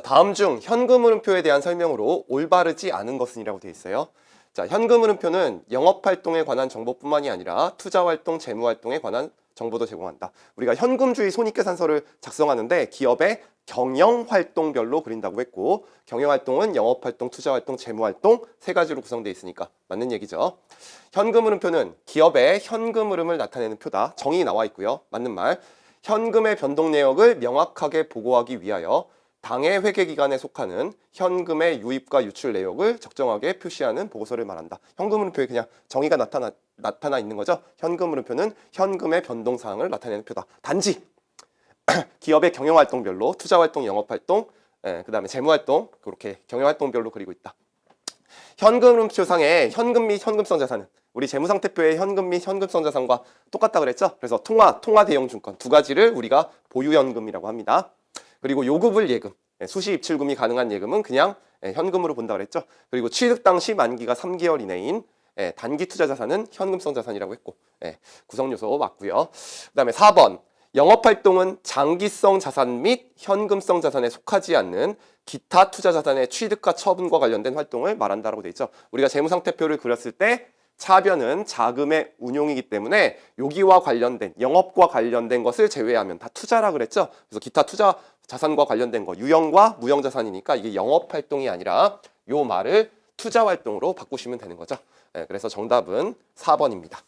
다음 중 현금 흐름표에 대한 설명으로 올바르지 않은 것은 이라고 되어 있어요. 자, 현금 흐름표는 영업 활동에 관한 정보뿐만이 아니라 투자 활동, 재무 활동에 관한 정보도 제공한다. 우리가 현금주의 손익계산서를 작성하는데 기업의 경영 활동별로 그린다고 했고 경영 활동은 영업 활동, 투자 활동, 재무 활동 세 가지로 구성되어 있으니까 맞는 얘기죠. 현금 흐름표는 기업의 현금 흐름을 나타내는 표다. 정의 나와 있고요. 맞는 말. 현금의 변동 내역을 명확하게 보고하기 위하여 당해 회계 기간에 속하는 현금의 유입과 유출 내역을 적정하게 표시하는 보고서를 말한다. 현금 흐름표에 그냥 정의가 나타나 나타나 있는 거죠. 현금 흐름표는 현금의 변동 사항을 나타내는 표다. 단지 기업의 경영 활동별로 투자 활동, 영업 활동, 예, 그다음에 재무 활동 그렇게 경영 활동별로 그리고 있다. 현금 흐름표상의 현금 및 현금성 자산은 우리 재무상태표의 현금 및 현금성 자산과 똑같다 그랬죠? 그래서 통화, 통화 대용 증권 두 가지를 우리가 보유 현금이라고 합니다. 그리고 요구불 예금, 예, 수시 입출금이 가능한 예금은 그냥 예, 현금으로 본다 그랬죠? 그리고 취득 당시 만기가 3개월 이내인 예, 단기 투자 자산은 현금성 자산이라고 했고 예, 구성 요소 맞고요. 그다음에 4번 영업 활동은 장기성 자산 및 현금성 자산에 속하지 않는 기타 투자 자산의 취득과 처분과 관련된 활동을 말한다라고 돼 있죠. 우리가 재무 상태표를 그렸을 때 차변은 자금의 운용이기 때문에 여기와 관련된 영업과 관련된 것을 제외하면 다 투자라 그랬죠. 그래서 기타 투자 자산과 관련된 거 유형과 무형 자산이니까 이게 영업 활동이 아니라 요 말을 투자 활동으로 바꾸시면 되는 거죠. 예, 그래서 정답은 4번입니다.